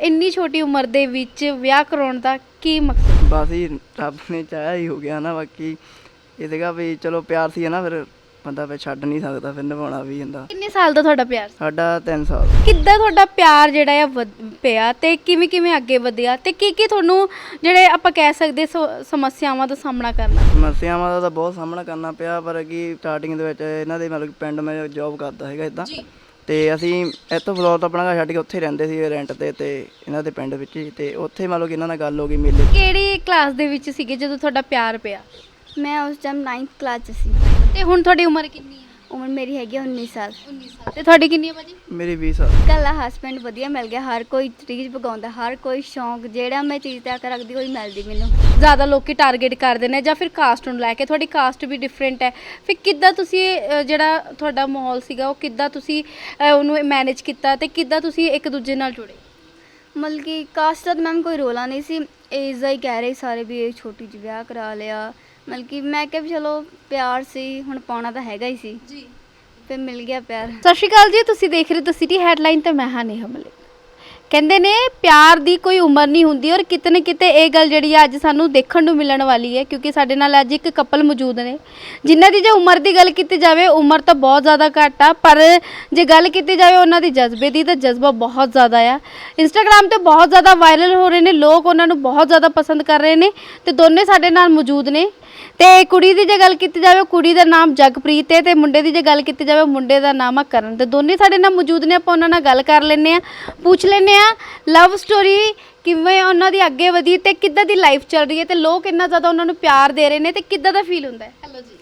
ਇੰਨੀ ਛੋਟੀ ਉਮਰ ਦੇ ਵਿੱਚ ਵਿਆਹ ਕਰਾਉਣ ਦਾ ਕੀ ਮਕਸਦ? ਬਸ ਹੀ ਰੱਬ ਨੇ ਚਾਹਿਆ ਹੀ ਹੋ ਗਿਆ ਨਾ ਬਾਕੀ ਇਹ ਸੀਗਾ ਵੀ ਚਲੋ ਪਿਆਰ ਸੀ ਨਾ ਫਿਰ ਬੰਦਾ ਫਿਰ ਛੱਡ ਨਹੀਂ ਸਕਦਾ ਫਿਰ ਨਿਭਾਉਣਾ ਵੀ ਹੁੰਦਾ। ਕਿੰਨੇ ਸਾਲ ਦਾ ਤੁਹਾਡਾ ਪਿਆਰ ਸੀ? ਸਾਡਾ 3 ਸਾਲ। ਕਿੱਦਾਂ ਤੁਹਾਡਾ ਪਿਆਰ ਜਿਹੜਾ ਆ ਵਧ- ਪਿਆ ਤੇ ਕਿਵੇਂ ਕਿਵੇਂ ਅੱਗੇ ਵਧਿਆ ਤੇ ਕੀ ਕੀ ਤੁਹਾਨੂੰ ਜਿਹੜੇ ਆਪਾਂ ਕਹਿ ਸਕਦੇ ਸ- ਸਮੱਸਿਆਵਾਂ ਦਾ ਸਾਹਮਣਾ ਕਰਨਾ? ਸਮੱਸਿਆਵਾਂ ਦਾ ਤਾਂ ਬਹੁਤ ਸਾਹਮਣਾ ਕਰਨਾ ਪਿਆ ਪਰ ਕੀ ਸਟਾਰਟਿੰਗ ਦੇ ਵਿੱਚ ਇਹਨਾਂ ਦੇ ਮਤਲਬ ਕਿ ਪਿੰਡ ਮੈਂ ਜੌਬ ਕਰਦਾ ਹੈਗਾ ਇਦਾਂ। ਤੇ ਅਸੀਂ ਇੱਥੋਂ ਫਲੋਰ ਤੋਂ ਆਪਣਾ ਘਰ ਛੱਡ ਕੇ ਉੱਥੇ ਰਹਿੰਦੇ ਸੀ ਰੈਂਟ ਤੇ ਤੇ ਇਹਨਾਂ ਦੇ ਪਿੰਡ ਵਿੱਚ ਹੀ ਤੇ ਉੱਥੇ ਮੰਨ ਲਓ ਕਿ ਇਹਨਾਂ ਨਾਲ ਗੱਲ ਹੋ ਗਈ ਮੇਲੇ। ਕਿਹੜੀ ਕਲਾਸ ਦੇ ਵਿੱਚ ਸੀਗੇ ਜਦੋਂ ਤੁਹਾਡਾ ਪਿਆਰ ਪਿਆ ਮੈਂ ਉਸ ਟਾਈਮ 9th ਕਲਾਸ 'ਚ ਸੀ ਤੇ ਹੁਣ ਤੁਹਾਡੀ ਉਮਰ ਕਿੰਨੀ ਉਮਰ ਮੇਰੀ ਹੈਗੀ ਆ 19 ਸਾਲ। 19 ਸਾਲ। ਤੇ ਤੁਹਾਡੀ ਕਿੰਨੀ ਹੈ ਭਾਜੀ? ਮੇਰੀ 20 ਸਾਲ। ਕੱਲਾ ਹਸਬੈਂਡ ਵਧੀਆ ਮਿਲ ਗਿਆ ਹਰ ਕੋਈ ਚੀਜ਼ ਪਕਾਉਂਦਾ ਹਰ ਕੋਈ ਸ਼ੌਂਕ ਜਿਹੜਾ ਮੈਂ ਚੀਜ਼ ਤੱਕ ਰੱਖਦੀ ਉਹੀ ਮਿਲਦੀ ਮੈਨੂੰ। ਜ਼ਿਆਦਾ ਲੋਕੀ ਟਾਰਗੇਟ ਕਰਦੇ ਨੇ ਜਾਂ ਫਿਰ ਕਾਸਟ ਨੂੰ ਲੈ ਕੇ ਤੁਹਾਡੀ ਕਾਸਟ ਵੀ ਡਿਫਰੈਂਟ ਹੈ। ਫਿਰ ਕਿੱਦਾਂ ਤੁਸੀਂ ਅਹ, ਜਿਹੜਾ ਤੁਹਾਡਾ ਮਾਹੌਲ ਸੀਗਾ ਉਹ ਕਿੱਦਾਂ ਤੁਸੀਂ ਅਹ, ਉਹਨੂੰ ਮੈਨੇਜ ਕੀਤਾ ਤੇ ਕਿੱਦਾਂ ਤੁਸੀਂ ਇੱਕ ਦੂਜੇ ਨਾਲ ਜੁੜੇ? ਮਤਲਬ ਕਿ ਕਾਸਟ ਦਾ ਮੈਮ ਕੋਈ ਰੋਲਾ ਨਹੀਂ ਸੀ। ਏਜ ਦਾ ਹੀ ਕਹਿ ਰਹੇ ਸਾਰੇ ਵੀ ਇਹ ਛੋਟੀ ਜਿਹੀ ਵਿਆਹ ਕਰਾ ਲਿਆ। ਮਤਲਬ ਕਿ ਮੈਂ ਕਿਹਾ ਵੀ ਚਲੋ ਪਿਆਰ ਸੀ ਹੁਣ ਪਾਉਣਾ ਤਾਂ ਹੈਗਾ ਹੀ ਸੀ। ਜੀ। ਫਿਰ ਮਿਲ ਗਿਆ ਪਿਆਰ। ਸਤਿ ਸ਼੍ਰੀ ਅਕਾਲ ਜੀ ਤੁਸੀਂ ਦੇਖ ਰਹੇ ਹੋ ਸਿਟੀ ਹੈਡਲਾਈਨ ਤੇ ਮੈਂ ਹਾਂ ਨੇਹਾ ਮਲਿਕ। ਕਹਿੰਦੇ ਨੇ ਪਿਆਰ ਦੀ ਕੋਈ ਉਮਰ ਨਹੀਂ ਹੁੰਦੀ ਔਰ ਕਿਤੇ ਨਾ ਕਿਤੇ ਇਹ ਗੱਲ ਜਿਹੜੀ ਆ ਅੱਜ ਸਾਨੂੰ ਦੇਖਣ ਨੂੰ ਮਿਲਣ ਵਾਲੀ ਹੈ ਕਿਉਂਕਿ ਸਾਡੇ ਨਾਲ ਅੱਜ ਇੱਕ ਕਪਲ ਮੌਜੂਦ ਨੇ। ਜਿਨ੍ਹਾਂ ਦੀ ਜੇ ਉਮਰ ਦੀ ਗੱਲ ਕੀਤੀ ਜਾਵੇ, ਉਮਰ ਤਾਂ ਬਹੁਤ ਜ਼ਿਆਦਾ ਘੱਟ ਆ, ਪਰ ਜੇ ਗੱਲ ਕੀਤੀ ਜਾਵੇ ਉਹਨਾਂ ਦੀ ਜਜ਼ਬੇ ਦੀ ਤਾਂ ਜਜ਼ਬਾ ਬਹੁਤ ਜ਼ਿਆਦਾ ਆ। ਇੰਸਟਾਗ੍ਰam ਤੇ ਬਹੁਤ ਜ਼ਿਆਦਾ ਵਾਇਰਲ ਹੋ ਰਹੇ ਨੇ, ਲੋਕ ਉਹਨਾਂ ਨੂੰ ਬਹੁਤ ਜ਼ਿਆਦਾ ਪਸੰਦ ਕਰ ਰਹੇ ਨੇ ਤੇ ਦੋਨੇ ਸਾਡੇ ਨਾਲ ਮੌਜੂਦ ਨੇ। ਤੇ ਕੁੜੀ ਦੀ ਜੇ ਗੱਲ ਕੀਤੀ ਜਾਵੇ, ਕੁੜੀ ਦਾ ਨਾਮ ਜਗਪ੍ਰੀਤ ਹੈ ਤੇ ਮੁੰਡੇ ਦੀ ਜੇ ਗੱਲ ਕੀਤੀ ਜਾਵੇ, ਮੁੰਡੇ ਦਾ ਨਾਮ ਆ ਕਰਨ। ਤੇ ਦੋਨੇ ਸਾਡੇ ਨਾਲ ਮੌਜੂਦ ਨੇ, ਆਪਾਂ ਉਹਨਾਂ ਨਾਲ ਗੱਲ ਕਰ ਲੈਂਦੇ ਆ ਪੁੱਛ ਲੈਂਦੇ ਆ ਲਵ ਸਟੋਰੀ ਕਿਵੇਂ ਉਹਨਾਂ ਦੀ ਅੱਗੇ ਵਧੀ ਤੇ ਕਿੱਦਾਂ ਦੀ ਲਾਈਫ ਚੱਲ ਰਹੀ ਹੈ ਤੇ ਲੋਕ ਇੰਨਾ ਜ਼ਿਆਦਾ ਉਹਨਾਂ ਨੂੰ ਪਿਆਰ ਦੇ ਰਹੇ ਨੇ ਤੇ ਕਿੱਦਾਂ ਦਾ ਫੀਲ ਹੁੰਦਾ ਹੈ? ਹੈਲੋ ਜੀ।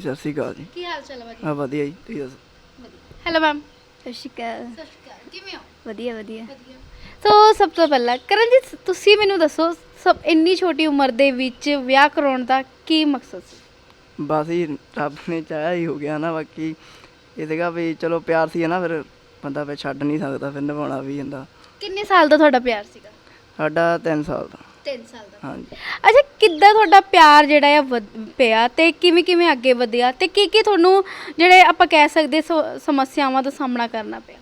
ਸਤਿ ਸ਼੍ਰੀ ਅਕਾਲ ਜੀ। ਕੀ ਹਾਲ ਚਾਲ ਹੈ ਆ ਵਧੀਆ? ਜੀ ਤੁਸੀਂ ਦੱਸੋ? ਹੈਲੋ ਮੈਮ ਸਤਿ ਸ਼੍ਰੀ ਅਕਾਲ। ਸਤਿ ਸ਼੍ਰੀ ਅਕਾਲ ਕਿਵੇਂ ਹੋ? ਵਧੀਆ ਵਧੀਆ। ਸੋ ਸਭ ਤੋਂ ਪਹਿਲਾਂ ਕਰਨ ਜੀ ਤੁਸੀਂ ਮੈਨੂੰ ਦੱਸੋ ਸਭ ਇੰਨੀ ਛੋਟੀ ਉਮਰ ਦੇ ਵਿੱਚ ਵਿਆਹ ਕਰਾਉਣ ਦਾ ਕੀ ਮਕਸਦ ਸੀ? ਬਸ ਹੀ ਰੱਬ ਨੇ ਚਾਹਿਆ ਹੀ ਹੋ ਗਿਆ ਨਾ ਬਾਕੀ ਇਹ ਸੀਗਾ ਵੀ ਚਲੋ ਪਿਆਰ ਸੀ ਨਾ ਫਿਰ ਬੰਦਾ ਫਿਰ ਛੱਡ ਨਹੀਂ ਸਕਦਾ ਫਿਰ ਨਿਭਾਉਣਾ ਵੀ ਹੁੰਦਾ। ਕਿੰਨੇ ਸਾਲ ਦਾ ਤੁਹਾਡਾ ਪਿਆਰ ਸੀਗਾ? ਸਾਡਾ 3 ਸਾਲ ਦਾ। 3 ਸਾਲ ਦਾ। ਹਾਂਜੀ। ਅੱਛਾ ਕਿੱਦਾਂ ਤੁਹਾਡਾ ਪਿਆਰ ਜਿਹੜਾ ਆ ਵਧ- ਪਿਆ ਤੇ ਕਿਵੇਂ ਕਿਵੇਂ ਅੱਗੇ ਵਧਿਆ ਤੇ ਕੀ ਕੀ ਤੁਹਾਨੂੰ ਜਿਹੜੇ ਆਪਾਂ ਕਹਿ ਸਕਦੇ ਸ- ਸਮੱਸਿਆਵਾਂ ਦਾ ਸਾਹਮਣਾ ਕਰਨਾ ਪਿਆ?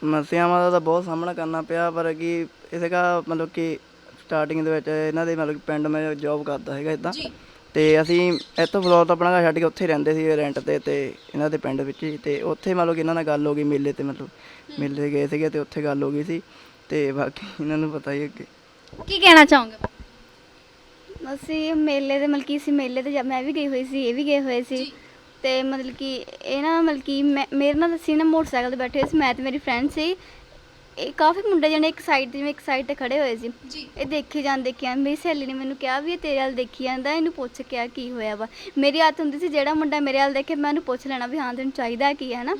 ਸਮੱਸਿਆਵਾਂ ਦਾ ਤਾਂ ਬਹੁਤ ਸਾਹਮਣਾ ਕਰਨਾ ਪਿਆ ਪਰ ਕੀ ਇਹ ਸੀਗਾ ਮਤਲਬ ਕਿ ਸਟਾਰਟਿੰਗ ਦੇ ਵਿੱਚ ਇਹਨਾਂ ਦੇ ਮਤਲਬ ਕਿ ਪਿੰਡ ਮੈਂ ਜੌਬ ਕਰਦਾ ਹੈਗਾ ਇਦਾਂ। ਤੇ ਅਸੀਂ ਇੱਥੋਂ ਫਲੋਰ ਤੋਂ ਆਪਣਾ ਘਰ ਛੱਡ ਕੇ ਉੱਥੇ ਰਹਿੰਦੇ ਸੀ ਰੈਂਟ ਤੇ ਤੇ ਇਹਨਾਂ ਦੇ ਪਿੰਡ ਵਿੱਚ ਹੀ ਤੇ ਉੱਥੇ ਮਤਲਬ ਕਿ ਇਹਨਾਂ ਨਾਲ ਗੱਲ ਹੋ ਗਈ ਮੇਲੇ ਤੇ ਮਤਲਬ ਮੇਲੇ ਗਏ ਸੀਗੇ ਤੇ ਉੱਥੇ ਗੱਲ ਹੋ ਗਈ ਸੀ ਤੇ ਬਾਕੀ ਇਹਨਾਂ ਨੂੰ ਪਤਾ ਹੀ ਅੱਗੇ। ਕੀ ਕਹਿਣਾ ਚਾਹੋਗੇ? ਅਸੀਂ ਮੇਲੇ ਦੇ ਮਤਲਬ ਕਿ ਅਸੀਂ ਮੇਲੇ ਤੇ ਜਾ- ਮੈਂ ਵੀ ਗਈ ਹੋਈ ਸੀ ਇਹ ਵੀ ਗਏ ਹੋਏ ਸੀ ਤੇ ਮਤਲਬ ਕਿ ਇਹ ਨਾ ਮਤਲਬ ਕਿ ਮੈਂ ਮੇਰੇ ਨਾਲ ਅਸੀਂ ਨਾ ਮੋਟਰਸਾਈਕਲ ਤੇ ਬੈਠੇ ਹੋਏ ਸੀ ਮੈਂ ਤੇ ਮੇਰੀ ਫਰੈਂਡ ਸੀ ਇਹ ਕਾਫੀ ਮੁੰਡੇ ਜਣੇ ਇੱਕ ਸਾਈਡ ਤੇ ਜਿਵੇਂ ਇੱਕ ਸਾਈਡ ਤੇ ਖੜੇ ਹੋਏ ਸੀ। ਜੀ। ਇਹ ਦੇਖੀ ਜਾਂਦੇ ਦੇਖਿਆ ਮੇਰੀ ਸਹੇਲੀ ਨੇ ਮੈਨੂੰ ਕਿਹਾ ਵੀ ਇਹ ਤੇਰੇ ਵੱਲ ਦੇਖੀ ਜਾਂਦਾ ਇਹਨੂੰ ਪੁੱਛ ਕੇ ਆ ਕੀ ਹੋਇਆ ਵਾ। ਮੇਰੀ ਆਦਤ ਹੁੰਦੀ ਸੀ ਜਿਹੜਾ ਮੁੰਡਾ ਮੇਰੇ ਵੱਲ ਦੇਖੇ ਮੈਂ ਉਹਨੂੰ ਪੁੱਛ ਲੈਣਾ ਵੀ ਹਾਂ ਤੈਨੂੰ ਚਾਹੀਦਾ ਕੀ ਹੈ ਨਾ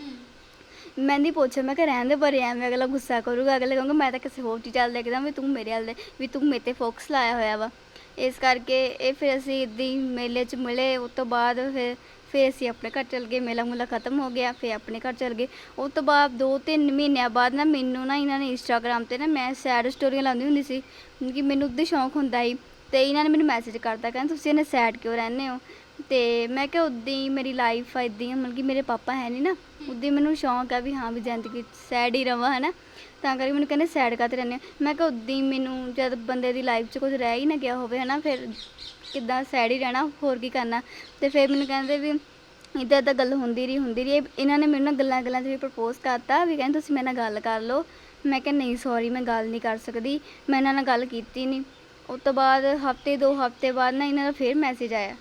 ਮੈਂ ਨਹੀਂ ਪੁੱਛਿਆ ਮੈਂ ਕਿ ਰਹਿਣ ਦੇ ਪਰ ਐਵੇਂ ਅਗਲਾ ਗੁੱਸਾ ਕਰੂਗਾ ਅਗਲੇ ਕਹੂੰਗਾ ਮੈਂ ਤਾਂ ਕਿਸੇ ਹੋਰ ਚੀਜ਼ ਚੱਲ ਦੇਖਦਾ ਵੀ ਤੂੰ ਮੇਰੇ ਵੱਲ ਦੇ ਵੀ ਤੂੰ ਮੇਰੇ ਤੇ ਫੋਕਸ ਲਾਇਆ ਹੋਇਆ ਵਾ। ਇਸ ਕਰਕੇ ਇਹ ਫਿਰ ਅਸੀਂ ਇੱਦਾਂ ਹੀ ਮੇਲੇ 'ਚ ਮਿਲੇ, ਉਸ ਤੋਂ ਬਾਅਦ ਫਿਰ ਫਿਰ ਅਸੀਂ ਆਪਣੇ ਘਰ ਚਲ ਗਏ, ਮੇਲਾ ਮੁਲਾ ਖਤਮ ਹੋ ਗਿਆ, ਫਿਰ ਆਪਣੇ ਘਰ ਚਲ ਗਏ। ਉਸ ਤੋਂ ਬਾਅਦ 2-3 ਮਹੀਨਿਆਂ ਬਾਅਦ ਨਾ ਮੈਨੂੰ ਨਾ ਇਹਨਾਂ ਨੇ ਇੰਸਟਾਗ੍ਰam ਤੇ ਨਾ ਮੈਂ ਸੈਡ ਸਟੋਰੀਆਂ ਲਾਉਂਦੀ ਹੁੰਦੀ ਸੀ, ਕਿ ਮੈਨੂੰ ਉਹਦੇ ਸ਼ੌਂਕ ਹੁੰਦਾ ਸੀ ਤੇ ਇਹਨਾਂ ਨੇ ਮੈਨੂੰ ਮੈਸੇਜ ਕਰਤਾ, ਕਹਿੰਦੇ ਤੁਸੀਂ ਇਹਨੇ ਸੈਡ ਕਿਉਂ ਰਹਿੰਦੇ ਹੋ? ਤੇ ਮੈਂ ਕਿਹਾ ਉਦਾਂ ਹੀ ਮੇਰੀ ਲਾਈਫ ਆ ਇਦਾਂ ਹੀ ਮਤਲਬ ਕਿ ਮੇਰੇ ਪਾਪਾ ਹੈ ਨਹੀਂ ਨਾ ਉਦਾਂ ਮੈਨੂੰ ਸ਼ੌਂਕ ਆ ਵੀ ਹਾਂ ਵੀ ਜ਼ਿੰਦਗੀ ਸੈਡ ਹੀ ਰਵਾਂ, ਹਨਾ? ਤਾਂ ਕਰਕੇ ਮੈਨੂੰ ਕਹਿੰਦੇ ਸੈਡ ਕਾਤੇ ਰਹਿੰਦੇ ਹੋ? ਮੈਂ ਕਿਹਾ ਉਦਾਂ ਹੀ ਮੈਨੂੰ ਜਦ ਬੰਦੇ ਦੀ ਲਾਈਫ 'ਚ ਕੁਝ ਰਹਿ ਹੀ ਨਾ ਗਿਆ ਹੋਵੇ ਹੈ ਨਾ ਫਿਰ ਕਿੱਦਾਂ ਸੈਡ ਹੀ ਰਹਿਣਾ, ਹੋਰ ਕੀ ਕਰਨਾ? ਤੇ ਫਿਰ ਮੈਨੂੰ ਕਹਿੰਦੇ ਵੀ ਇੱਦਾਂ ਇੱਦਾਂ ਗੱਲ ਹੁੰਦੀ ਰਹੀ ਹੁੰਦੀ ਰਹੀ। ਇਹਨਾਂ ਨੇ ਮੈਨੂੰ ਨਾ ਗੱਲਾਂ ਗੱਲਾਂ 'ਚ ਵੀ ਪ੍ਰਪੋਜ਼ ਕਰਤਾ ਵੀ ਕਹਿੰਦੇ ਤੁਸੀਂ ਮੇਰੇ ਨਾਲ ਗੱਲ ਕਰ ਲਓ। ਮੈਂ ਕਿਹਾ ਨਹੀਂ ਸੌਰੀ ਮੈਂ ਗੱਲ ਨਹੀਂ ਕਰ ਸਕਦੀ। ਮੈਂ ਇਹਨਾਂ ਨਾਲ ਗੱਲ ਕੀਤੀ ਨਹੀਂ। ਉਸ ਤੋਂ ਬਾਅਦ ਹਫ਼ਤੇ, ਦੋ ਹਫ਼ਤੇ ਬਾਅਦ ਨਾ ਇਹਨਾਂ ਦਾ ਫੇਰ ਮੈਸੇਜ ਆਇਆ।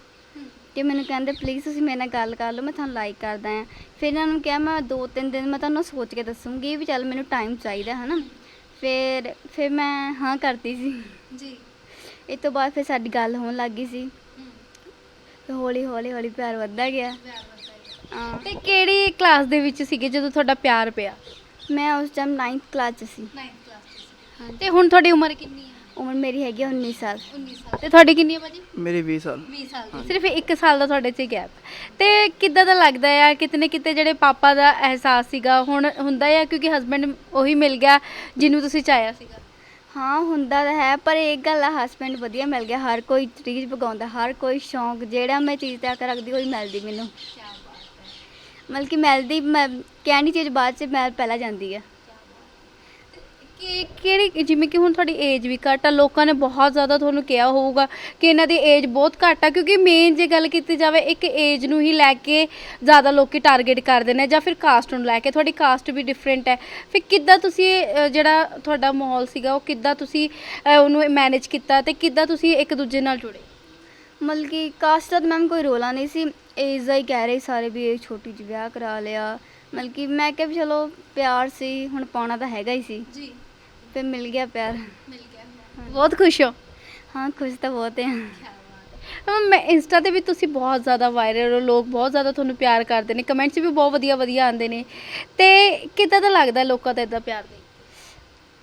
ਕਿ ਮੈਨੂੰ ਕਹਿੰਦੇ ਪਲੀਜ਼ ਤੁਸੀਂ ਮੇਰੇ ਨਾਲ ਗੱਲ ਕਰ ਲਓ ਮੈਂ ਤੁਹਾਨੂੰ ਲਾਈਕ ਕਰਦਾ ਹਾਂ। ਫਿਰ ਇਹਨਾਂ ਨੂੰ ਕਿਹਾ ਮੈਂ ਦੋ ਤਿੰਨ ਦਿਨ ਮੈਂ ਤੁਹਾਨੂੰ ਸੋਚ ਕੇ ਦੱਸੂੰਗੀ ਵੀ ਚੱਲ ਮੈਨੂੰ ਟਾਈਮ ਚਾਹੀਦਾ ਹੈ ਨਾ ਫਿਰ ਫਿਰ ਮੈਂ ਹਾਂ ਕਰਤੀ ਸੀ। ਜੀ। ਇਹ ਤੋਂ ਬਾਅਦ ਫਿਰ ਸਾਡੀ ਗੱਲ ਹੋਣ ਲੱਗ ਗਈ ਸੀ। ਹੌਲੀ ਹੌਲੀ ਹੌਲੀ ਪਿਆਰ ਵੱਧਦਾ ਗਿਆ। ਹਾਂ। ਤੇ ਕਿਹੜੀ ਕਲਾਸ ਦੇ ਵਿੱਚ ਸੀਗੇ ਜਦੋਂ ਤੁਹਾਡਾ ਪਿਆਰ ਪਿਆ? ਮੈਂ ਉਸ ਟਾਈਮ 9th ਕਲਾਸ 'ਚ ਸੀ। 9th ਕਲਾਸ ਤੇ ਹੁਣ ਤੁਹਾਡੀ ਉਮਰ ਕਿੰਨੀ ਹੈ? ਉਮਰ ਮੇਰੀ ਹੈਗੀ ਆ 19 ਸਾਲ। 19 ਸਾਲ। ਤੇ ਤੁਹਾਡੀ ਕਿੰਨੀ ਹੈ ਭਾਜੀ? ਮੇਰੀ 20 ਸਾਲ। 20 ਸਾਲ ਦੀ ਸਿਰਫ 1 ਸਾਲ ਦਾ ਤੁਹਾਡੇ 'ਚ ਗੈਪ ਤੇ ਕਿੱਦਾਂ ਦਾ ਲੱਗਦਾ ਆ? ਕਿਤਨੇ ਕਿਤੇ ਜਿਹੜੇ ਪਾਪਾ ਦਾ ਅਹਿਸਾਸ ਸੀਗਾ ਹੁਣ ਹੁੰਦਾ ਆ ਕਿਉਂਕਿ ਹਸਬੰਡ ਉਹੀ ਮਿਲ ਗਿਆ ਜਿਹਨੂੰ ਤੁਸੀਂ ਚਾਹਿਆ ਸੀਗਾ? ਹਾਂ ਹੁੰਦਾ ਤਾਂ ਹੈ ਪਰ ਇੱਕ ਗੱਲ ਆ ਹਸਬੈਂਡ ਵਧੀਆ ਮਿਲ ਗਿਆ ਹਰ ਕੋਈ ਚੀਜ਼ ਪਕਾਉਂਦਾ ਹਰ ਕੋਈ ਸ਼ੌਂਕ ਜਿਹੜਾ ਮੈਂ ਚੀਜ਼ ਤੱਕ ਰੱਖਦੀ ਉਹੀ ਮਿਲਦੀ ਮੈਨੂੰ। ਮਤਲਬ ਕਿ ਮਿਲਦੀ ਮੈਂ ਕਹਿਣੀ ਚੀਜ਼ ਬਾਅਦ ਚ ਮੈਂ ਪਹਿਲਾਂ ਜਾਂਦੀ ਆ। ਕਿ ਕਿਹੜੀ ਜਿਵੇਂ ਕਿ ਹੁਣ ਤੁਹਾਡੀ ਏਜ ਵੀ ਘੱਟ ਆ ਲੋਕਾਂ ਨੇ ਬਹੁਤ ਜ਼ਿਆਦਾ ਤੁਹਾਨੂੰ ਕਿਹਾ ਹੋਊਗਾ ਕਿ ਇਹਨਾਂ ਦੀ ਏਜ ਬਹੁਤ ਘੱਟ ਆ ਕਿਉਂਕਿ ਮੇਨ ਜੇ ਗੱਲ ਕੀਤੀ ਜਾਵੇ ਇੱਕ ਏਜ ਨੂੰ ਹੀ ਲੈ ਕੇ ਜ਼ਿਆਦਾ ਲੋਕੀ ਟਾਰਗੇਟ ਕਰਦੇ ਨੇ ਜਾਂ ਫਿਰ ਕਾਸਟ ਨੂੰ ਲੈ ਕੇ ਤੁਹਾਡੀ ਕਾਸਟ ਵੀ ਡਿਫਰੈਂਟ ਹੈ। ਫਿਰ ਕਿੱਦਾਂ ਤੁਸੀਂ ਜਿਹੜਾ ਤੁਹਾਡਾ ਮਾਹੌਲ ਸੀਗਾ ਉਹ ਕਿੱਦਾਂ ਤੁਸੀਂ ਉਹਨੂੰ ਮੈਨੇਜ ਕੀਤਾ ਤੇ ਕਿੱਦਾਂ ਤੁਸੀਂ ਇੱਕ ਦੂਜੇ ਨਾਲ ਜੁੜੇ? ਮਤਲਬ ਕਿ ਕਾਸਟ ਦਾ ਮੈਮ ਕੋਈ ਰੋਲਾ ਨਹੀਂ ਸੀ। ਏਜ ਦਾ ਹੀ ਕਹਿ ਰਹੇ ਸਾਰੇ ਵੀ ਇਹ ਛੋਟੀ ਜਿਹੀ ਵਿਆਹ ਕਰਾ ਲਿਆ। ਮਤਲਬ ਕਿ ਮੈਂ ਕਿਹਾ ਵੀ ਚਲੋ ਪਿਆਰ ਸੀ ਹੁਣ ਪਾਉਣਾ ਤਾਂ ਹੈਗਾ ਹੀ ਸੀ। ਜੀ। ਫਿਰ ਮਿਲ ਗਿਆ ਪਿਆਰ। ਮਿਲ ਗਿਆ। ਬਹੁਤ ਖੁਸ਼ ਹੋ? ਹਾਂ ਖੁਸ਼ ਤਾਂ ਬਹੁਤ ਹੈ। ਅਮ ਮੈਂ ਇੰਸਟਾ ਤੇ ਵੀ ਤੁਸੀਂ ਬਹੁਤ ਜ਼ਿਆਦਾ ਵਾਇਰਲ ਹੋ ਲੋਕ ਬਹੁਤ ਜ਼ਿਆਦਾ ਤੁਹਾਨੂੰ ਪਿਆਰ ਕਰਦੇ ਨੇ ਕਮੈਂਟਸ ਵੀ ਬਹੁਤ ਵਧੀਆ ਵਧੀਆ ਆਉਂਦੇ ਨੇ। ਤੇ ਕਿੱਦਾਂ ਦਾ ਲੱਗਦਾ ਲੋਕਾਂ ਦਾ ਇਦਾਂ ਪਿਆਰ ਦੇ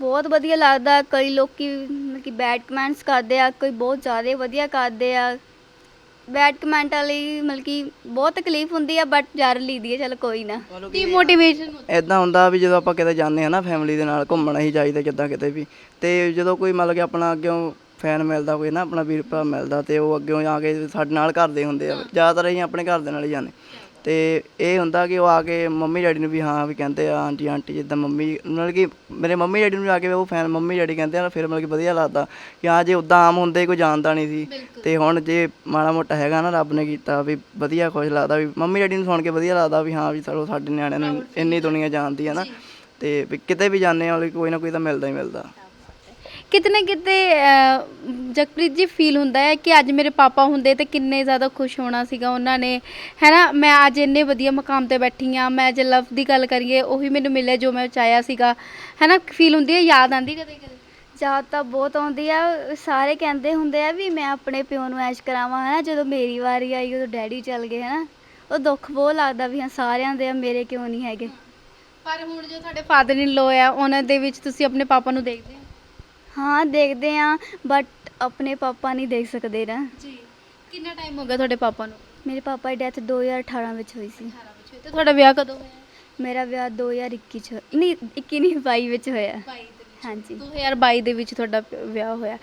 ਬਹੁਤ ਵਧੀਆ ਲੱਗਦਾ ਕਈ ਲੋਕੀ ਮਤਲਬ ਕਿ ਬੈਡ ਕਮੈਂਟਸ ਕਰਦੇ ਆ ਕੋਈ ਬਹੁਤ ਜ਼ਿਆਦਾ ਵਧੀਆ ਕਰਦੇ ਆ ਬੈਡ ਕਮੈਂਟ ਵਾਲੀ ਮਤਲਬ ਕਿ ਬਹੁਤ ਤਕਲੀਫ ਹੁੰਦੀ ਆ ਬਟ ਜਰ ਲਈਦੀ ਹੈ ਚਲ ਕੋਈ ਨਾ। ਦੀ ਮੋਟੀਵੇਸ਼ਨ ਇਦਾਂ ਹੁੰਦਾ? ਵੀ ਜਦੋਂ ਆਪਾਂ ਕਿਤੇ ਜਾਂਦੇ ਹਾਂ ਨਾ ਫੈਮਿਲੀ ਦੇ ਨਾਲ ਘੁੰਮਣ ਹੀ ਜਾਈਦਾ ਜਿੱਦਾਂ ਕਿਤੇ ਵੀ ਤੇ ਜਦੋਂ ਕੋਈ ਮਤਲਬ ਕਿ ਆਪਣਾ ਅੱਗਿਓਂ ਫੈਨ ਮਿਲਦਾ ਕੋਈ ਨਾ ਆਪਣਾ ਵੀਰ ਭਰਾ ਮਿਲਦਾ ਤੇ ਉਹ ਅੱਗਿਓਂ ਆ ਕੇ ਸਾਡੇ ਨਾਲ ਘਰ ਦੇ ਹੁੰਦੇ ਆ ਜ਼ਿਆਦਾਤਰ ਅਸੀਂ ਆਪਣੇ ਘਰ ਦੇ ਨਾਲ ਹੀ ਜਾਂਦੇ। ਤੇ ਇਹ ਹੁੰਦਾ ਕਿ ਉਹ ਆ ਕੇ ਮੰਮੀ ਡੈਡੀ ਨੂੰ ਵੀ ਹਾਂ ਵੀ ਕਹਿੰਦੇ ਆ ਆਂਟੀ ਆਂਟੀ ਜਿੱਦਾਂ ਮੰਮੀ ਮਤਲਬ ਕਿ ਮੇਰੇ ਮੰਮੀ ਡੈਡੀ ਨੂੰ ਆ ਕੇ ਉਹ ਫੈਨ ਮੰਮੀ ਡੈਡੀ ਕਹਿੰਦੇ ਆ ਨਾ ਫਿਰ ਮਤਲਬ ਕਿ ਵਧੀਆ ਲੱਗਦਾ ਕਿ ਹਾਂ ਜੇ ਉਦਾਂ ਆਮ ਹੁੰਦੇ ਕੋਈ ਜਾਣਦਾ ਨਹੀਂ ਸੀ। ਤੇ ਹੁਣ ਜੇ ਮਾੜਾ ਮੋਟਾ ਹੈਗਾ ਨਾ ਰੱਬ ਨੇ ਕੀਤਾ ਵੀ ਵਧੀਆ ਖੁਸ਼ ਲੱਗਦਾ ਵੀ ਮੰਮੀ ਡੈਡੀ ਨੂੰ ਸੁਣ ਕੇ ਵਧੀਆ ਲੱਗਦਾ ਵੀ ਹਾਂ ਵੀ ਚਲੋ ਸਾਡੇ ਨਿਆਣਿਆਂ ਨੂੰ ਇੰਨੀ ਦੁਨੀਆ ਜਾਣਦੀ ਆ ਨਾ। ਤੇ ਵੀ ਕਿਤੇ ਵੀ ਜਾਂਦੇ ਆ ਕੋਈ ਨਾ ਕੋਈ ਤਾਂ ਮਿਲਦਾ ਹੀ ਮਿਲਦਾ। ਕਿਤੇ ਨਾ ਕਿਤੇ ਅਹ, ਜਗਪ੍ਰੀਤ ਜੀ ਫੀਲ ਹੁੰਦਾ ਹੈ ਕਿ ਅੱਜ ਮੇਰੇ ਪਾਪਾ ਹੁੰਦੇ ਤੇ ਕਿੰਨੇ ਜ਼ਿਆਦਾ ਖੁਸ਼ ਹੋਣਾ ਸੀਗਾ ਉਹਨਾਂ ਨੇ। ਹੈਨਾ ਮੈਂ ਅੱਜ ਇੰਨੇ ਵਧੀਆ ਮਕਾਮ ਤੇ ਬੈਠੀ ਆ ਮੈਂ ਜੇ ਲਵ ਦੀ ਗੱਲ ਕਰੀਏ ਉਹੀ ਮੈਨੂੰ ਮਿਲਿਆ ਜੋ ਮੈਂ ਚਾਹਿਆ ਸੀਗਾ। ਹੈਨਾ ਫੀਲ ਹੁੰਦੀ ਹੈ? ਯਾਦ ਆਂਦੀ ਕਦੇ ਕਦੇ? ਯਾਦ ਤਾਂ ਬਹੁਤ ਆਉਂਦੀ ਆ। ਸਾਰੇ ਕਹਿੰਦੇ ਹੁੰਦੇ ਆ ਵੀ ਮੈਂ ਆਪਣੇ ਪਿਓ ਨੂੰ ਐਸ਼ ਕਰਾਵਾਂ ਹਨਾ ਜਦੋਂ ਮੇਰੀ ਵਾਰੀ ਆਈ ਉਦੋਂ ਡੈਡੀ ਚੱਲ ਗਏ ਹਨਾ ਉਹ ਦੁੱਖ ਬਹੁਤ ਲੱਗਦਾ ਵੀ ਹਾਂ ਸਾਰਿਆਂ ਦੇ ਆ ਮੇਰੇ ਕਿਉਂ ਨਹੀਂ ਹੈਗੇ? ਪਰ ਹੁਣ ਜੋ ਤੁਹਾਡੇ ਫਾਦਰ ਇਨ ਲੋ ਆ ਉਹਨਾਂ ਦੇ ਵਿੱਚ ਤੁਸੀਂ ਆਪਣੇ ਪਾਪਾ ਨੂੰ ਦੇਖਦੇ ਹੋ? ਹਾਂ ਦੇਖਦੇ ਆ ਬਟ ਆਪਣੇ ਪਾਪਾ ਨਹੀਂ ਦੇਖ ਸਕਦੇ ਨਾ। ਜੀ ਕਿੰਨਾ ਟਾਈਮ ਹੋ ਗਿਆ ਤੁਹਾਡੇ ਪਾਪਾ ਨੂੰ? ਮੇਰੇ ਪਾਪਾ ਦੀ ਡੈਥ 2018 ਵਿੱਚ ਹੋਈ ਸੀ। 18 ਵਿੱਚ ਹੋਈ। ਤੇ ਤੁਹਾਡਾ ਵਿਆਹ ਕਦੋਂ ਹੋਇਆ? ਮੇਰਾ ਵਿਆਹ 2021 ਚ ਨਹੀਂ 21 ਨਹੀਂ 22 ਵਿੱਚ ਹੋਇਆ। 22 ਦੇ ਵਿੱਚ। ਹਾਂਜੀ। 2022 ਦੇ ਵਿੱਚ ਤੁਹਾਡਾ ਪ- ਵਿਆਹ ਹੋਇਆ।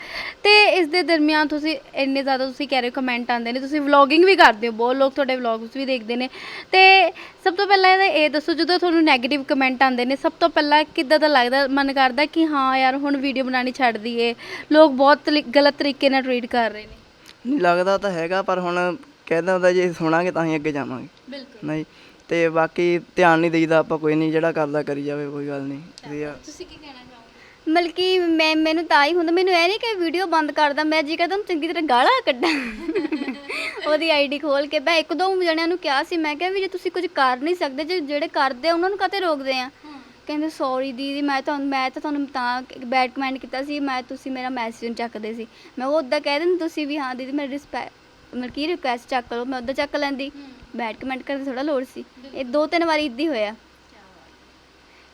ਤੇ ਇਸ ਦੇ ਦਰਮਿਆਨ ਤੁਸੀਂ ਇੰਨੇ ਜ਼ਿਆਦਾ ਤੁਸੀਂ ਕਹਿ ਰਹੇ ਹੋ ਕਮੈਂਟ ਆਉਂਦੇ ਨੇ ਤੁਸੀਂ ਵਲੌਗਿੰਗ ਵੀ ਕਰਦੇ ਹੋ ਬਹੁਤ ਲੋਕ ਤੁਹਾਡੇ ਵਲੌਗਸ ਵੀ ਦੇਖਦੇ ਨੇ। ਤੇ ਸਭ ਤੋਂ ਪਹਿਲਾਂ ਇਹਦਾ ਇਹ ਦੱਸੋ ਜਦੋਂ ਤੁਹਾਨੂੰ 네ਗੇਟਿਵ ਕਮੈਂਟ ਆਉਂਦੇ ਨੇ ਸਭ ਤੋਂ ਪਹਿਲਾਂ ਕਿੱਦਾਂ ਦਾ ਲੱਗਦਾ ਮਨ ਕਰਦਾ ਕਿ ਹਾਂ ਯਾਰ ਹੁਣ ਵੀਡੀਓ ਬਣਾਉਣੀ ਛੱਡ ਦਈਏ। ਲੋਕ ਬਹੁਤ ਤਲੀ- ਗਲਤ ਤਰੀਕੇ ਨਾਲ ਟਰੀਟ ਕਰ ਰਹੇ ਨੇ। ਨਹੀਂ ਲੱਗਦਾ ਤਾਂ ਹੈਗਾ ਪਰ ਹੁਣ ਕਹਿੰਦਾ ਹੁੰਦਾ ਜੇ ਸੁਣਾਂਗੇ ਤਾਂ ਹੀ ਅੱਗੇ ਜਾਵਾਂਗੇ। ਬਿਲਕੁਲ। ਨਹੀਂ ਤੇ ਬਾਕੀ ਧਿਆਨ ਨਹੀਂ ਦੇਈਦਾ ਆਪਾਂ ਕੋਈ ਨਹੀਂ ਜਿਹੜਾ ਕਰਦਾ ਕਰੀ ਜਾਵੇ ਕੋਈ ਗੱਲ ਨਹੀਂ। ਵਧੀਆ। ਤੁਸੀਂ ਕੀ ਮਤਲਬ ਕਿ ਮੈਂ ਮੈਨੂੰ ਤਾਂ ਹੀ ਹੁੰਦਾ ਮੈਨੂੰ ਇਹ ਨਹੀਂ ਕਿ ਵੀਡੀਓ ਬੰਦ ਕਰਦਾ ਮੈਂ ਜੀ ਕਰਦਾ ਉਹਨੂੰ ਚੰਗੀ ਤਰ੍ਹਾਂ ਗਾਲਾਂ ਕੱਢਾਂ। ਉਹਦੀ ਆਈਡੀ ਖੋਲ ਕੇ ਮੈਂ ਇੱਕ ਦੋ ਜਣਿਆਂ ਨੂੰ ਕਿਹਾ ਸੀ ਮੈਂ ਕਿਹਾ ਵੀ ਜੇ ਤੁਸੀਂ ਕੁਝ ਕਰ ਨਹੀਂ ਸਕਦੇ ਜੇ ਜਿਹੜੇ ਕਰਦੇ ਆ, ਉਹਨਾਂ ਨੂੰ ਕਾਤੇ ਰੋਕਦੇ ਆ? ਕਹਿੰਦੇ ਸੌਰੀ ਦੀਦੀ ਮੈਂ ਤੁਹਾਨੂੰ ਮੈਂ ਤਾਂ ਤੁਹਾਨੂੰ ਤਾਂ ਬੈਡ ਕਮੈਂਟ ਕੀਤਾ ਸੀ ਮੈਂ ਤੁਸੀਂ ਮੇਰਾ ਮੈਸੇਜ ਨਹੀਂ ਚੱਕਦੇ ਸੀ। ਮੈਂ ਉਹ ਉਦਾਂ ਕਹਿ ਦਿੰਦੀ ਤੁਸੀਂ ਵੀ ਹਾਂ ਦੀਦੀ ਮੇਰੀ ਰਿਸਪੈਕਟ ਮਤਲਬ ਕੀ ਰਿਕੁਐਸਟ ਚੱਕ ਲਓ ਮੈਂ ਉਦਾਂ ਚੱਕ ਲੈਂਦੀ। ਬੈਡ ਕਮੈਂਟ ਕਰਨ ਦੀ ਥੋੜਾ ਲੋੜ ਸੀ। ਇਹ ਦੋ ਤਿੰਨ ਵਾਰੀ ਇੱਦਾਂ ਹੀ ਹੋਇਆ।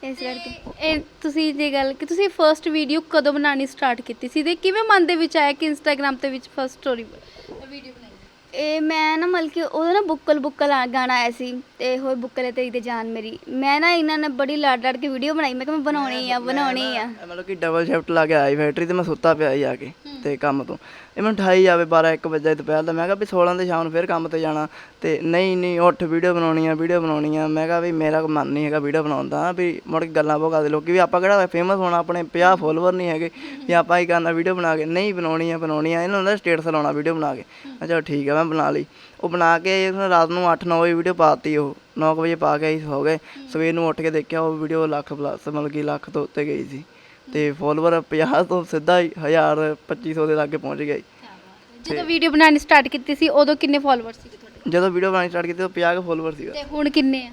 ਇਸ ਕਰਕੇ। ਇਹ ਤੁਸੀਂ ਜੇ ਗੱਲ ਕਿ ਤੁਸੀਂ ਫਰਸਟ ਵੀਡੀਓ ਕਦੋਂ ਬਣਾਉਣੀ ਸਟਾਰਟ ਕੀਤੀ ਸੀ ਤੇ ਕਿਵੇਂ ਮਨ ਦੇ ਵਿੱਚ ਆਇਆ ਕਿ ਇੰਸਟਾਗ੍ਰam ਤੇ ਵਿੱਚ ਫਰਸਟ ਸਟੋਰੀ ਵੀਡੀਓ ਬਣਾਈ ਇਹ ਮੈਂ ਨਾ ਮਤਲਬ ਕਿ ਉਹਦਾ ਨਾ ਬੁੱਕਲ ਬੁੱਕਲ ਆ- ਗਾਣਾ ਆਇਆ ਸੀ ਤੇ ਹੋਏ ਬੁੱਕਲੇ ਤੇਰੀ ਤੇ ਜਾਨ ਮੇਰੀ। ਮੈਂ ਨਾ ਇਹਨਾਂ ਨੇ ਬੜੀ ਲੜ ਲੜ ਕੇ ਵੀਡੀਓ ਬਣਾਈ। ਮੈਂ ਕਿਹਾ ਮੈਂ ਬਣਾਉਣੀ ਆ ਬਣਾਉਣੀ ਆ। ਮਤਲਬ ਕਿ ਡਬਲ ਸ਼ਿਫਟ ਲਾ ਕੇ ਆਈ ਫੈਕਟਰੀ ਤੇ ਮੈਂ ਸੁੱਤਾ ਪਿਆ ਆ ਕੇ ਤੇ ਕੰਮ ਤੋਂ। ਇਹ ਮੈਨੂੰ ਉਠਾਈ ਜਾਵੇ 12 1 ਵਜੇ ਦੁਪਹਿਰ ਦਾ। ਮੈਂ ਕਿਹਾ ਵੀ 16 ਦੇ ਸ਼ਾਮ ਨੂੰ ਫਿਰ ਕੰਮ ਤੇ ਜਾਣਾ। ਤੇ ਨਹੀਂ ਨਹੀਂ, ਉੱਠ, ਵੀਡੀਓ ਬਣਾਉਣੀ ਆ ਵੀਡੀਓ ਬਣਾਉਣੀ ਆ ਮੈਂ ਕਿਹਾ ਵੀ ਮੇਰਾ ਮਨ ਨਹੀਂ ਹੈਗਾ ਵੀਡੀਓ ਬਣਾਉਣ ਦਾ। ਵੀ ਮੁੜ ਕੇ ਗੱਲਾਂ ਬਹੁਤ ਕਰਦੇ ਲੋਕੀ। ਵੀ ਆਪਾਂ ਕਿਹੜਾ ਫੇਮਸ ਹੋਣਾ? ਆਪਣੇ 50 ਫੋਲੋਵਰ ਨਹੀਂ ਹੈਗੇ। ਵੀ ਆਪਾਂ ਹੀ ਕਰਨਾ ਵੀਡੀਓ ਬਣਾ ਕੇ। ਨਹੀਂ ਬਣਾਉਣੀ ਆ ਬਣਾਉਣੀ ਆ ਇਹਨਾਂ ਹੁੰਦਾ ਸਟੇਟਸ ਲਾਉਣਾ ਵੀਡੀਓ ਬਣਾ ਕੇ। ਮੈਂ ਚਲੋ ਠੀਕ ਆ ਮੈਂ ਬਣਾ ਲਈ। ਉਹ ਬਣਾ ਕੇ ਰਾਤ ਨੂੰ 8-9 ਵਜੇ ਵੀਡੀਓ ਪਾਤੀ ਉਹ। 9 ਵਜੇ ਪਾ ਕੇ ਅਸੀਂ ਸੌ ਗਏ। ਸਵੇਰ ਨੂੰ ਉੱਠ ਕੇ ਦੇਖਿਆ, ਉਹ ਵੀਡੀਓ ਲੱਖ ਪਲੱਸ ਮਤਲਬ ਕਿ ਲੱਖ ਤੋਂ ਉੱਤੇ ਗਈ ਸੀ। ਤੇ ਫੋਲੋਵਰ 50 ਤੋਂ ਸਿੱਧਾ ਹੀ 1000 2500 ਦੇ ਲਾਗੇ ਪਹੁੰਚ ਗਿਆ ਜੀ। ਜਦੋਂ ਵੀਡੀਓ ਬਣਾਉਣੀ ਸਟਾਰਟ ਕੀਤੀ ਸੀ ਉਦੋਂ ਕਿੰਨੇ ਫਾਲੋਅਰ ਸੀਗੇ ਤੁਹਾਡੇ? ਜਦੋਂ ਵੀਡੀਓ ਬਣਾਉਣੀ ਸਟਾਰਟ ਕੀਤੀ ਤਾਂ 50 ਕੁ ਫੋਲੋਵਰ ਸੀਗਾ। ਤੇ ਹੁਣ ਕਿੰਨੇ ਆ?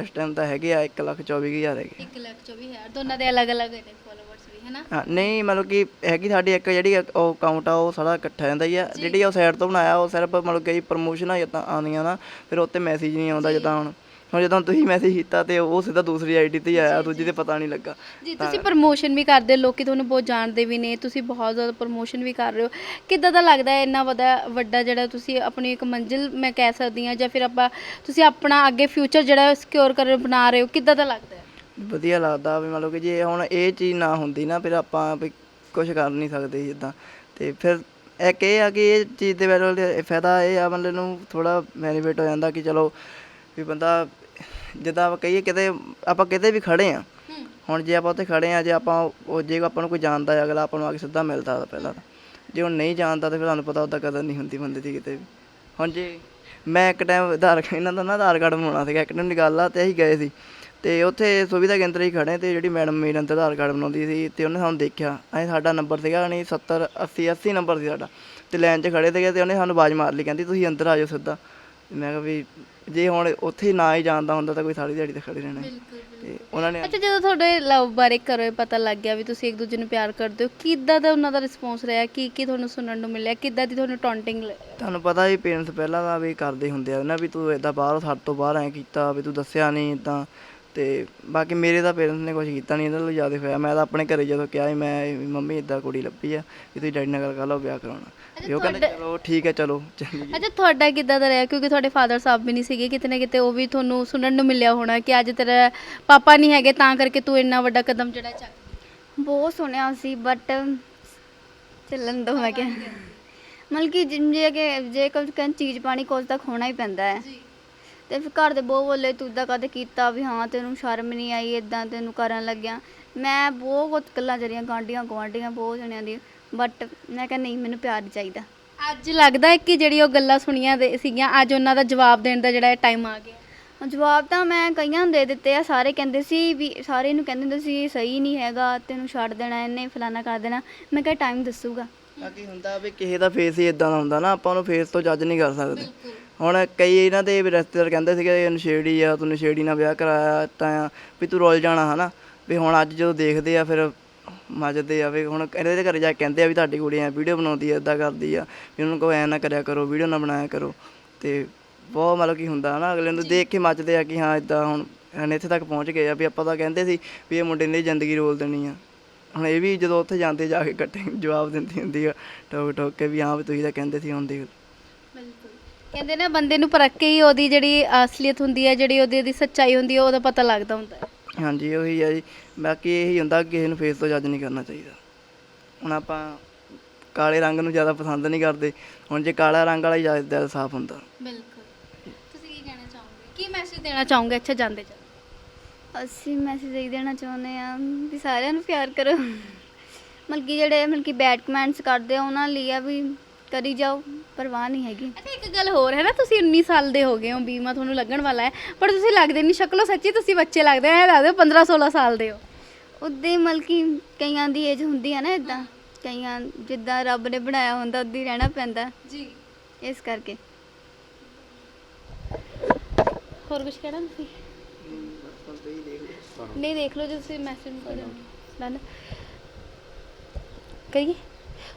ਇਸ ਟਾਈਮ ਤਾਂ ਹੈਗੇ ਆ 124000 ਹੈਗੇ। 1 ਲੱਖ 24000 ਦੋਨਾਂ ਦੇ ਅਲੱਗ-ਅਲੱਗ ਨੇ ਫਾਲੋਅਰਸ ਵੀ ਹੈਨਾ? ਹਾਂ ਨਹੀਂ ਮਤਲਬ ਕਿ ਹੈਗੀ ਸਾਡੀ ਇੱਕ ਜਿਹੜੀ ਉਹ ਅਕਾਊਂਟ ਆ ਉਹ ਸਾਰਾ ਇਕੱਠਾ ਜਾਂਦਾ ਹੀ ਆ। ਜਿਹੜੀ ਉਹ ਸਾਈਡ ਤੋਂ ਬਣਾਇਆ ਉਹ ਸਿਰਫ ਮਤਲਬ ਕਿ ਪ੍ਰਮੋਸ਼ਨਾਂ ਜਿੱਦਾਂ ਆਉਂਦੀਆਂ ਨਾ ਫਿਰ ਉੱਤੇ ਮੈਸੇਜ ਨਹੀਂ ਆਉਂਦਾ ਜਿੱਦਾਂ ਹੁਣ। ਹੁਣ ਜਦੋਂ ਤੁਸੀਂ ਮੈਸੇਜ ਕੀਤਾ ਤੇ ਉਹ ਸਿੱਧਾ ਦੂਸਰੀ ਆਈਡੀ ਤੇ ਹੀ ਆਇਆ ਦੂਜੀ ਤੇ ਪਤਾ ਨਹੀਂ ਲੱਗਾ। ਜੀ ਤੁਸੀਂ ਪ੍ਰਮੋਸ਼ਨ ਵੀ ਕਰਦੇ ਹੋ, ਲੋਕੀ ਤੁਹਾਨੂੰ ਬਹੁਤ ਜਾਣਦੇ ਵੀ ਨੇ ਤੁਸੀਂ ਬਹੁਤ ਜ਼ਿਆਦਾ ਪ੍ਰਮੋਸ਼ਨ ਵੀ ਕਰ ਰਹੇ ਹੋ। ਕਿੱਦਾਂ ਦਾ ਲੱਗਦਾ ਹੈ ਇੰਨਾ ਵੱਡਾ ਵੱਡਾ ਜਿਹੜਾ ਤੁਸੀਂ ਆਪਣੀ ਇੱਕ ਮੰਜ਼ਿਲ ਮੈਂ ਕਹਿ ਸਕਦੀ ਹਾਂ ਜਾਂ ਫਿਰ ਆਪਾਂ ਤੁਸੀਂ ਆਪਣਾ ਅੱਗੇ ਫਿਊਚਰ ਜਿਹੜਾ ਸਿਕਿਉਰ ਕਰ ਬਣਾ ਰਹੇ ਹੋ ਕਿੱਦਾਂ ਦਾ ਲੱਗਦਾ ਹੈ? ਵਧੀਆ ਲੱਗਦਾ ਵੀ ਮਤਲਬ ਕਿ ਜੇ ਹੁਣ ਇਹ ਚੀਜ਼ ਨਾ ਹੁੰਦੀ ਨਾ ਫਿਰ ਆਪਾਂ ਵੀ ਕੁਝ ਕਰ ਨਹੀਂ ਸਕਦੇ ਸੀ ਜਿੱਦਾਂ। ਤੇ ਫਿਰ ਇੱਕ ਇਹ ਆ ਕਿ ਇਹ ਚੀਜ਼ ਦੇ ਵਿੱਚ ਫਾਇਦਾ ਇਹ ਆ ਬੰਦੇ ਨੂੰ ਥੋੜਾ ਬੈਨੀਫਿਟ ਹੋ ਜਾਂਦਾ ਕਿ ਚਲੋ ਵੀ ਬੰਦਾ ਜਿੱਦਾਂ ਆਪਾਂ ਕਹੀਏ ਕਿਤੇ ਆਪਾਂ ਕਿਤੇ ਵੀ ਖੜੇ ਆ ਹੁਣ ਜੇ ਆਪਾਂ ਉੱਥੇ ਖੜੇ ਆ ਜੇ ਆਪਾਂ ਉਹ ਜੇ ਆਪਾਂ ਨੂੰ ਕੋਈ ਜਾਣਦਾ ਹੈ ਅਗਲਾ ਆਪਾਂ ਨੂੰ ਆ ਕੇ ਸਿੱਧਾ ਮਿਲਦਾ ਤਾਂ ਪਹਿਲਾਂ ਤਾਂ। ਜੇ ਉਹ ਨਹੀਂ ਜਾਣਦਾ ਤਾਂ ਫਿਰ ਤੁਹਾਨੂੰ ਪਤਾ ਉਹਦਾ ਕਦਰ ਨਹੀਂ ਹੁੰਦੀ ਬੰਦੇ ਦੀ ਕਿਤੇ ਵੀ। ਹੁਣ ਜੇ ਮੈਂ ਇੱਕ ਟਾਈਮ ਆਧਾਰ ਇਹਨਾਂ ਦਾ ਨਾ ਆਧਾਰ ਕਾਰਡ ਬਣਾਉਣਾ ਸੀਗਾ ਇੱਕ ਦਿਨ ਦੀ ਗੱਲ ਆ ਤੇ ਅਸੀਂ ਗਏ ਸੀ। ਤੇ ਉੱਥੇ ਸੁਵਿਧਾ ਕੇਂਦਰ ਹੀ ਖੜੇ ਤੇ ਜਿਹੜੀ ਮੈਡਮ ਮੇਰੇ ਅੰਦਰ ਆਧਾਰ ਕਾਰਡ ਬਣਾਉਂਦੀ ਸੀ ਤੇ ਉਹਨੇ ਸਾਨੂੰ ਦੇਖਿਆ। ਅਸੀਂ ਸਾਡਾ ਨੰਬਰ ਸੀਗਾ ਨਹੀਂ 70 80 80 ਨੰਬਰ ਸੀ ਸਾਡਾ। ਤੇ ਲਾਈਨ 'ਚ ਖੜੇ ਸੀਗੇ ਤੇ ਉਹਨੇ ਸਾਨੂੰ ਆਵਾਜ਼ ਮਾਰ ਲਈ ਕਹਿੰਦੀ ਤੁਸੀਂ ਅੰਦਰ ਆ ਜਾਓ ਸਿੱਧਾ। ਮੈਂ ਕਿਹਾ ਵੀ ਜੇ ਹੁਣ ਉੱਥੇ ਨਾ ਹੀ ਜਾਣਦਾ ਹੁੰਦਾ ਤਾਂ ਕੋਈ ਸਾਰੀ ਦਿਹਾੜੀ ਤੇ ਖੜੇ ਰਹਿਣਾ। ਸੀ। ਤੇ ਉਹਨਾਂ ਨੇ ਅੱਛਾ ਜਦੋਂ ਤੁਹਾਡੇ ਲਵ ਬਾਰੇ ਘਰੋਂ ਪਤਾ ਲੱਗ ਗਿਆ ਵੀ ਤੁਸੀਂ ਇੱਕ ਦੂਜੇ ਨੂੰ ਪਿਆਰ ਕਰਦੇ ਹੋ ਕਿੱਦਾਂ ਦਾ ਉਹਨਾਂ ਦਾ ਰਿਸਪੌਂਸ ਰਿਹਾ? ਕੀ ਕੀ ਤੁਹਾਨੂੰ ਸੁਣਨ ਨੂੰ ਮਿਲਿਆ? ਕਿੱਦਾਂ ਦੀ ਤੁਹਾਨੂੰ ਟੌਂਟਿੰਗ ਤੁਹਾਨੂੰ ਪਤਾ ਹੀ ਪੇਰੈਂਟਸ ਪਹਿਲਾਂ ਦਾ ਵੀ ਕਰਦੇ ਹੁੰਦੇ ਆ ਨਾ ਵੀ ਤੂੰ ਇਦਾਂ ਬਾਹਰ ਸਾਡੇ ਤੋਂ ਬਾਹਰ ਐ ਕੀਤਾ ਵੀ ਤੂੰ ਦੱਸਿਆ ਨਹੀਂ ਇਦਾਂ ਤੇ ਬਾਕੀ ਮੇਰੇ ਤਾਂ ਪੇਰੈਂਟਸ ਨੇ ਕੁਝ ਕੀਤਾ ਨਹੀਂ ਇਹਨਾਂ ਨੂੰ ਜ਼ਿਆਦਾ ਹੋਇਆ ਮੈਂ ਤਾਂ ਆਪਣੇ ਘਰੇ ਜਦੋਂ ਕਿਹਾ ਸੀ ਮੈਂ ਵੀ ਮੰਮੀ ਇਦਾਂ ਕੁੜੀ ਲੱਭੀ ਆ ਵੀ ਤੁਸੀਂ ਡੈਡੀ ਨਾਲ ਗੱਲ ਕਰ ਲਓ ਵਿਆਹ ਕਰਾਉਣਾ। ਉਹ ਕਹਿੰਦੇ ਚਲੋ ਠੀਕ ਹੈ ਚਲੋ ਚੰਗੀ ਅੱਛਾ ਤੁਹਾਡਾ ਕਿੱਦਾਂ ਦਾ ਰਿਹਾ? ਕਿਉਂਕਿ ਤੁਹਾਡੇ ਫਾਦਰ ਸਾਹਿਬ ਵੀ ਨਹੀਂ ਸੀਗੇ ਕਿਤੇ ਨਾ ਕਿਤੇ ਉਹ ਵੀ ਤੁਹਾਨੂੰ ਸੁਣਨ ਨੂੰ ਮਿਲਿਆ ਹੋਣਾ ਕਿ ਅੱਜ ਤੇਰਾ ਪਾਪਾ ਨਹੀਂ ਹੈਗੇ ਤਾਂ ਕਰਕੇ ਤੂੰ ਇੰਨਾ ਵੱਡਾ ਕਦਮ ਜਿਹੜਾ ਚੱਕ ਬਹੁਤ ਸੁਣਿਆ ਸੀ ਬਟ ਚੱਲਣ ਦੋ ਮੈਂ ਕਿਹਾ। ਮਤਲਬ ਕਿ ਜਿ- ਜੇ ਕਿ ਜੇ ਕੋਈ ਚੀਜ਼ ਪਾਣੀ ਕੁਝ ਤਾਂ ਖੋਣਾ ਹੀ ਪੈਂਦਾ ਹੈ। ਤੇ ਫਿਰ ਘਰ ਦੇ ਬਹੁਤ ਬੋਲੇ ਤੂੰ ਤਾਂ ਕਦੇ ਕੀਤਾ ਵੀ ਹਾਂ ਤੈਨੂੰ ਸ਼ਰਮ ਨਹੀਂ ਆਈ ਇਦਾਂ ਤੈਨੂੰ ਕਰਨ ਲੱਗਿਆ। ਮੈਂ ਬਹੁਤ ਗੱਲਾਂ ਜਰੀਆਂ ਗਾਂਡੀਆਂ ਗਵਾਂਡੀਆਂ ਬਹੁਤ ਜਣਿਆਂ ਦੀ ਬਟ ਮੈਂ ਕਿਹਾ ਨਹੀਂ ਮੈਨੂੰ ਪਿਆਰ ਹੀ ਚਾਹੀਦਾ। ਅੱਜ ਲੱਗਦਾ ਹੈ ਕਿ ਜਿਹੜੀ ਉਹ ਗੱਲਾਂ ਸੁਣੀਆਂ ਦੇ ਸੀਗੀਆਂ ਅੱਜ ਉਹਨਾਂ ਦਾ ਜਵਾਬ ਦੇਣ ਦਾ ਜਿਹੜਾ ਟਾਈਮ ਆ ਗਿਆ। ਜਵਾਬ ਤਾਂ ਮੈਂ ਕਈਆਂ ਨੂੰ ਦੇ ਦਿੱਤੇ ਆ ਸਾਰੇ ਕਹਿੰਦੇ ਸੀ ਵੀ ਸਾਰੇ ਨੂੰ ਕਹਿੰਦੇ ਹੁੰਦੇ ਸੀ ਸਹੀ ਨਹੀਂ ਹੈਗਾ ਤੈਨੂੰ ਛੱਡ ਦੇਣਾ ਇਹਨੇ ਫਲਾਨਾ ਕਰ ਦੇਣਾ। ਮੈਂ ਕਿਹਾ ਟਾਈਮ ਦੱਸੂਗਾ। ਬਾਕੀ ਹੁੰਦਾ ਵੀ ਕਿਸੇ ਦਾ ਫੇਸ ਹੀ ਇਦਾਂ ਦਾ ਹੁੰਦਾ ਨਾ ਆਪਾਂ ਉਹਨੂੰ ਫੇਸ ਤੋਂ ਜੱਜ ਨਹੀਂ ਕਰ ਸਕਦੇ। ਹੁਣ ਕਈ ਇਹਨਾਂ ਦੇ ਰਿਸ਼ਤੇਦਾਰ ਕਹਿੰਦੇ ਸੀਗੇ ਨਸ਼ੇੜੀ ਆ ਤੂੰ ਨਸ਼ੇੜੀ ਨਾਲ ਵਿਆਹ ਕਰਾਇਆ ਤਾਂ ਆ ਵੀ ਤੂੰ ਰੁੱਲ ਜਾਣਾ ਹਨਾ। ਵੀ ਹੁਣ ਅੱਜ ਜਦੋਂ ਦੇਖਦੇ ਆ ਫਿਰ ਮੱਜਦੇ ਆ ਵੀ ਹੁਣ ਇਹਦੇ ਘਰੇ ਜਾ ਕੇ ਕਹਿੰਦੇ ਆ ਵੀ ਤੁਹਾਡੀ ਕੁੜੀ ਐ ਵੀਡੀਓ ਬਣਾਉਂਦੀ ਆ ਇਦਾਂ ਕਰਦੀ ਆ। ਵੀ ਉਹਨਾਂ ਕੋ ਐ ਨਾ ਕਰਿਆ ਕਰੋ ਵੀਡੀਓ ਨਾ ਬਣਾਇਆ ਕਰੋ। ਤੇ ਬਹੁਤ ਮਤਲਬ ਕੀ ਹੁੰਦਾ ਨਾ ਅਗਲੇ ਨੂੰ ਦੇਖ ਕੇ ਮੱਚਦੇ ਆ ਕਿ ਹਾਂ ਇਦਾਂ ਹੁਣ ਹੁਣ ਇੱਥੇ ਤੱਕ ਪਹੁੰਚ ਗਏ ਆ ਵੀ ਆਪਾਂ ਤਾਂ ਕਹਿੰਦੇ ਸੀ ਵੀ ਇਹ ਮੁੰਡੇ ਨੇ ਜ਼ਿੰਦਗੀ ਰੋਲ ਦੇਣੀ ਆ। ਹੁਣ ਇਹ ਵੀ ਜਦੋਂ ਉੱਥੇ ਜਾਂਦੇ ਜਾ ਕੇ ਇਕੱਠੇ ਜਵਾਬ ਦਿੰਦੀ ਹੁੰਦੀ ਆ ਠੋਕ ਠੋਕ ਕੇ ਵੀ ਹਾਂ ਵੀ ਤੁਸੀਂ ਤਾਂ ਕਹਿੰਦੇ ਸੀ ਹੁਣ ਦੇਖ ਕਹਿੰਦੇ ਨੇ ਬੰਦੇ ਨੂੰ ਪਰਖ ਕੇ ਹੀ ਉਹਦੀ ਜਿਹੜੀ ਅਸਲੀਅਤ ਹੁੰਦੀ ਹੈ ਜਿਹੜੀ ਉਹਦੀ ਦੀ ਸੱਚਾਈ ਹੁੰਦੀ ਹੈ ਉਹਦਾ ਪਤਾ ਲੱਗਦਾ ਹੁੰਦਾ ਹੈ। ਹਾਂਜੀ ਉਹੀ ਆ ਜੀ। ਬਾਕੀ ਇਹੀ ਹੁੰਦਾ ਕਿ ਕਿਸੇ ਨੂੰ ਫੇਸ ਤੋਂ ਜੱਜ ਨਹੀਂ ਕਰਨਾ ਚਾਹੀਦਾ। ਹੁਣ ਆਪਾਂ ਕਾਲੇ ਰੰਗ ਨੂੰ ਜ਼ਿਆਦਾ ਪਸੰਦ ਨਹੀਂ ਕਰਦੇ। ਹੁਣ ਜੇ ਕਾਲਾ ਰੰਗ ਵਾਲਾ ਹੀ ਜ਼ਿਆਦਾ ਦਿਲ ਸਾਫ਼ ਹੁੰਦਾ। ਬਿਲਕੁਲ। ਤੁਸੀਂ ਕੀ ਕਹਿਣਾ ਚਾਹੋਗੇ? ਕੀ ਮੈਸੇਜ ਦੇਣਾ ਚਾਹੋਗੇ ਅੱਛਾ ਜਾਂਦੇ ਜਾਂਦੇ ਅਸੀਂ ਮੈਸੇਜ ਇਹ ਦੇਣਾ ਚਾਹੁੰਦੇ ਆ ਵੀ ਸਾਰਿਆਂ ਨੂੰ ਪਿਆਰ ਕਰੋ। ਮਤਲਬ ਕਿ ਜਿਹੜੇ ਮਤਲਬ ਕਿ ਬੈਡ ਕਮੈਂਟਸ ਕਰਦੇ ਆ ਉਹਨਾਂ ਲਈ ਆ ਵੀ ਕਰੀ ਜਾਓ। ਪਰਵਾਹ ਨਹੀਂ ਹੈਗੀ। ਅੱਛਾ ਇੱਕ ਗੱਲ ਹੋਰ ਹੈ ਨਾ ਤੁਸੀਂ 19 ਸਾਲ ਦੇ ਹੋ ਗਏ ਹੋ ਬੀਮਾ ਤੁਹਾਨੂੰ ਲੱਗਣ ਵਾਲਾ ਹੈ ਪਰ ਤੁਸੀਂ ਲੱਗਦੇ ਨਹੀਂ ਸ਼ਕਲੋਂ ਸੱਚੀ ਤੁਸੀਂ ਬੱਚੇ ਲੱਗਦੇ ਆ ਲੱਗਦੇ 15 16 ਸਾਲ ਦੇ ਹੋ। ਉਦਾਂ ਹੀ ਮਤਲਬ ਕਿ ਕਈਆਂ ਦੀ ਏਜ ਹੁੰਦੀ ਆ ਨਾ ਇਦਾਂ ਕਈਆਂ ਜਿੱਦਾਂ ਰੱਬ ਨੇ ਬਣਾਇਆ ਹੁੰਦਾ ਉਦਾਂ ਹੀ ਰਹਿਣਾ ਪੈਂਦਾ। ਜੀ। ਇਸ ਕਰਕੇ। ਹੋਰ ਕੁਝ ਕਹਿਣਾ ਤੁਸੀਂ? ਨਹੀਂ ਦੇਖ ਲਓ ਜੇ ਤੁਸੀਂ ਮੈਸੇਜ ਡਨ ਕਰੀਏ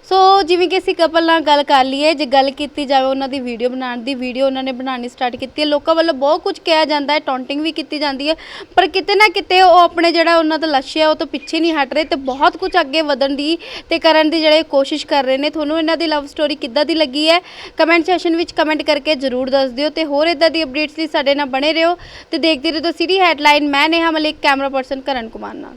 ਸੋ ਜਿਵੇਂ ਕਿ ਅਸੀਂ ਕਪਲ ਨਾਲ ਗੱਲ ਕਰ ਲਈਏ, ਜੇ ਗੱਲ ਕੀਤੀ ਜਾਵੇ ਉਹਨਾਂ ਦੀ ਵੀਡੀਓ ਬਣਾਉਣ ਦੀ ਵੀਡੀਓ ਉਹਨਾਂ ਨੇ ਬਣਾਉਣੀ ਸਟਾਰਟ ਕੀਤੀ ਹੈ। ਲੋਕਾਂ ਵੱਲੋਂ ਬਹੁਤ ਕੁਝ ਕਿਹਾ ਜਾਂਦਾ ਹੈ ਟੌਂਟਿੰਗ ਵੀ ਕੀਤੀ ਜਾਂਦੀ ਹੈ। ਪਰ ਕਿਤੇ ਨਾ ਕਿਤੇ ਉਹ ਆਪਣੇ ਜਿਹੜਾ ਉਹਨਾਂ ਦਾ ਲਕਸ਼ ਹੈ ਉਹ ਤੋਂ ਪਿੱਛੇ ਨਹੀਂ ਹਟ ਰਹੇ ਤੇ ਬਹੁਤ ਕੁਝ ਅੱਗੇ ਵਧਣ ਦੀ ਤੇ ਕਰਨ ਦੀ ਜਿਹੜੇ ਕੋਸ਼ਿਸ਼ ਕਰ ਰਹੇ ਨੇ। ਤੁਹਾਨੂੰ ਇਹਨਾਂ ਦੀ ਲਵ ਸਟੋਰੀ ਕਿੱਦਾਂ ਦੀ ਲੱਗੀ ਹੈ? ਕਮੈਂਟ ਸੈਸ਼ਨ ਵਿੱਚ ਕਮੈਂਟ ਕਰਕੇ ਜ਼ਰੂਰ ਦੱਸ ਦਿਓ ਤੇ ਹੋਰ ਇਦਾਂ ਦੀ ਅਪਡੇਟਸ ਲਈ ਸਾਡੇ ਨਾਲ ਬਣੇ ਰਹੋ ਤੇ ਦੇਖਦੇ ਰਹੋ ਸਿਟੀ ਹੈਡਲਾਈਨ ਮੈਂ ਨੇਹਾ ਮਲਿਕ ਕੈਮਰਾ ਪਰਸਨ ਕਰਨ ਕੁਮਾਰ ਨਾਲ।